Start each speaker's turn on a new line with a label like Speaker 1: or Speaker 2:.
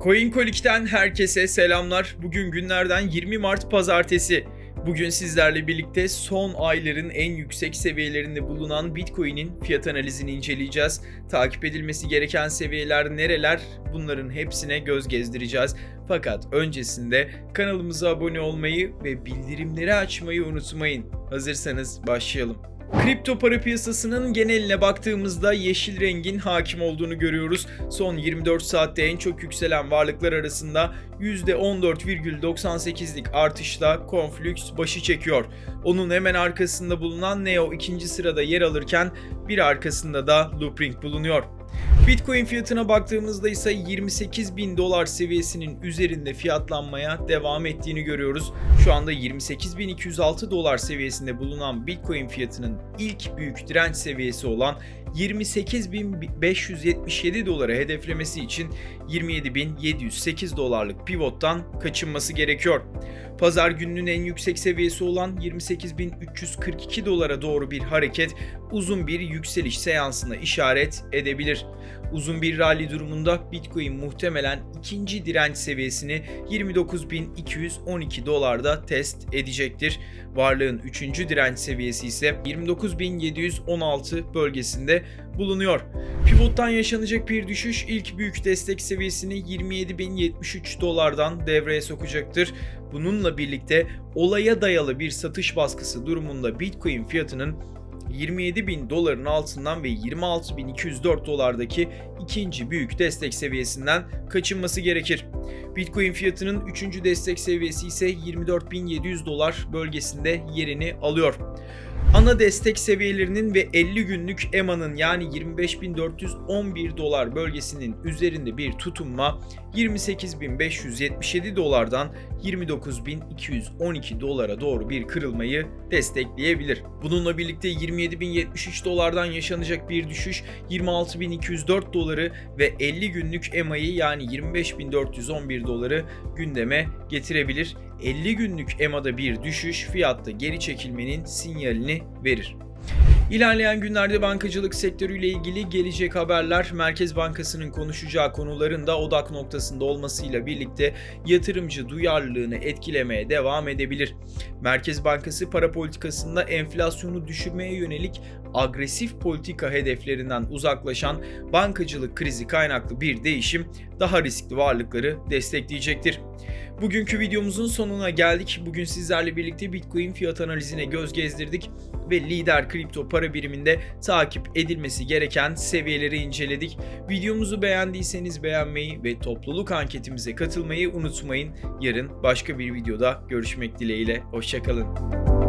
Speaker 1: CoinColic'ten herkese selamlar. Bugün günlerden 20 Mart Pazartesi. Bugün sizlerle birlikte son ayların en yüksek seviyelerinde bulunan Bitcoin'in fiyat analizini inceleyeceğiz. Takip edilmesi gereken seviyeler nereler? Bunların hepsine göz gezdireceğiz. Fakat öncesinde kanalımıza abone olmayı ve bildirimleri açmayı unutmayın. Hazırsanız başlayalım. Kripto para piyasasının geneline baktığımızda yeşil rengin hakim olduğunu görüyoruz. Son 24 saatte en çok yükselen varlıklar arasında %14,98'lik artışla Conflux başı çekiyor. Onun hemen arkasında bulunan Neo ikinci sırada yer alırken bir arkasında da Loopring bulunuyor. Bitcoin fiyatına baktığımızda ise 28 bin dolar seviyesinin üzerinde fiyatlanmaya devam ettiğini görüyoruz. Şu anda 28.206 dolar seviyesinde bulunan Bitcoin fiyatının ilk büyük direnç seviyesi olan 28.577 dolara hedeflemesi için 27.708 dolarlık pivottan kaçınması gerekiyor. Pazar gününün en yüksek seviyesi olan 28.342 dolara doğru bir hareket uzun bir yükseliş seansına işaret edebilir. Uzun bir rally durumunda Bitcoin muhtemelen ikinci direnç seviyesini 29.212 dolarda test edecektir. Varlığın üçüncü direnç seviyesi ise 29.716 bölgesinde bulunuyor. Pivottan yaşanacak bir düşüş ilk büyük destek seviyesini 27.073 dolardan devreye sokacaktır. Bununla birlikte olaya dayalı bir satış baskısı durumunda Bitcoin fiyatının 27 bin doların altından ve 26.204 dolardaki ikinci büyük destek seviyesinden kaçınması gerekir. Bitcoin fiyatının üçüncü destek seviyesi ise 24.700 dolar bölgesinde yerini alıyor. Ana destek seviyelerinin ve 50 günlük EMA'nın yani 25.411 dolar bölgesinin üzerinde bir tutunma 28.577 dolardan 29.212 dolara doğru bir kırılmayı destekleyebilir. Bununla birlikte 27.073 dolardan yaşanacak bir düşüş 26.204 doları ve 50 günlük EMA'yı yani 25.411 doları gündeme getirebilir. 50 günlük EMA'da bir düşüş fiyatta geri çekilmenin sinyalini verir. İlerleyen günlerde bankacılık sektörüyle ilgili gelecek haberler Merkez Bankası'nın konuşacağı konuların da odak noktasında olmasıyla birlikte yatırımcı duyarlılığını etkilemeye devam edebilir. Merkez Bankası para politikasında enflasyonu düşürmeye yönelik agresif politika hedeflerinden uzaklaşan bankacılık krizi kaynaklı bir değişim daha riskli varlıkları destekleyecektir. Bugünkü videomuzun sonuna geldik. Bugün sizlerle birlikte Bitcoin fiyat analizine göz gezdirdik ve lider kripto para biriminde takip edilmesi gereken seviyeleri inceledik. Videomuzu beğendiyseniz beğenmeyi ve topluluk anketimize katılmayı unutmayın. Yarın başka bir videoda görüşmek dileğiyle. Hoşçakalın.